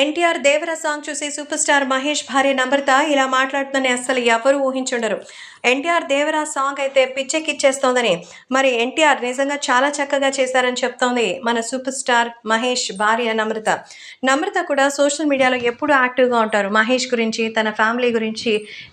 NTR Devara song చూసి super star Mahesh భార్య నమ్రత ఇలా మాట్లాడుతుందని అస్సలు ఎవరు ఊహించుండరు. ఎన్టీఆర్ దేవర సాంగ్ అయితే పిచ్చెక్కిచ్చేస్తోందని. మరి ఎన్టీఆర్ నిజంగా చాలా చక్కగా చేశారని చెప్తోంది మన సూపర్ స్టార్ మహేష్ భార్య నమ్రత. నమ్రత కూడా సోషల్ మీడియాలో ఎప్పుడు యాక్టివ్గా ఉంటారు. మహేష్ గురించి తన ఫ్యామిలీ గురించి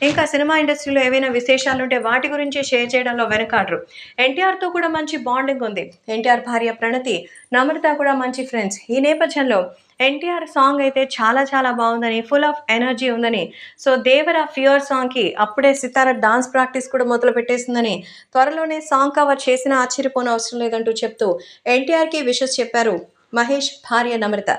ఇంకా సినిమా ఇండస్ట్రీలో ఏవైనా విశేషాలు ఉంటే వాటి గురించి షేర్ చేయడంలో వెనకాడరు. ఎన్టీఆర్తో కూడా మంచి బాండింగ్ ఉంది. ఎన్టీఆర్ భార్య ప్రణతి నమ్రత కూడా మంచి ఫ్రెండ్స్. ఈ నేపథ్యంలో ఎన్టీఆర్ సాంగ్ అయితే చాలా చాలా బాగుందని ఫుల్ ఆఫ్ ఎనర్జీ ఉందని. సో దేవర ఫియర్ సాంగ్కి అప్పుడే సితార డాన్స్ ప్రాక్టీస్ కూడా మొదలు పెట్టేసిందని. త్వరలోనే సాంగ్ కవర్ చేసినా ఆశ్చర్యపోన అవసరం లేదంటూ చెప్తూ ఎన్టీఆర్కి విషెస్ చెప్పారు మహేష్ భార్య నమ్రత.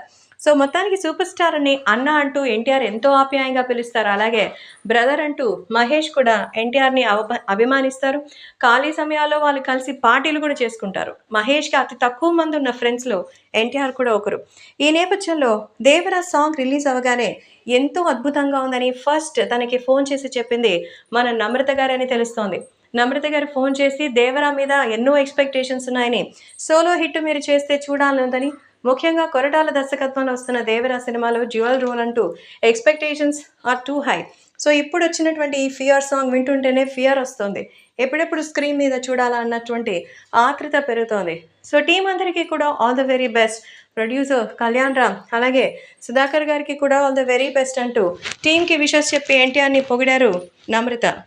సో మొత్తానికి సూపర్ స్టార్ అని అన్న అంటూ ఎన్టీఆర్ ఎంతో ఆప్యాయంగా పిలుస్తారు. అలాగే బ్రదర్ అంటూ మహేష్ కూడా ఎన్టీఆర్ని అవ అభిమానిస్తారు. ఖాళీ సమయాల్లో వాళ్ళు కలిసి పార్టీలు కూడా చేసుకుంటారు. మహేష్కి అతి తక్కువ మంది ఉన్న ఫ్రెండ్స్లో ఎన్టీఆర్ కూడా ఒకరు. ఈ నేపథ్యంలో దేవరా సాంగ్ రిలీజ్ అవ్వగానే ఎంతో అద్భుతంగా ఉందని ఫస్ట్ తనకి ఫోన్ చేసి చెప్పింది మన నమ్రత గారని తెలుస్తోంది. నమ్రత గారు ఫోన్ చేసి దేవరా మీద ఎన్నో ఎక్స్పెక్టేషన్స్ ఉన్నాయని సోలో హిట్ మీరు చేస్తే చూడాలని ఉందని ముఖ్యంగా కొరటాల దర్శకత్వంలో వస్తున్న దేవరా సినిమాలో జ్యువల్ రోల్ అంటూ expectations are too high. So ఇప్పుడు వచ్చినటువంటి ఈ ఫియర్ సాంగ్ వింటుంటేనే ఫియర్ వస్తుంది. ఎప్పుడెప్పుడు స్క్రీన్ మీద చూడాలా అన్నటువంటి ఆతృత పెరుగుతోంది. సో టీం అందరికీ కూడా all the very best. Producer Kalyan Ram అలాగే సుధాకర్ గారికి కూడా ఆల్ ద వెరీ బెస్ట్ అంటూ టీంకి విషెస్ చెప్పి ఎన్టీఆర్ని పొగిడారు నమ్రత.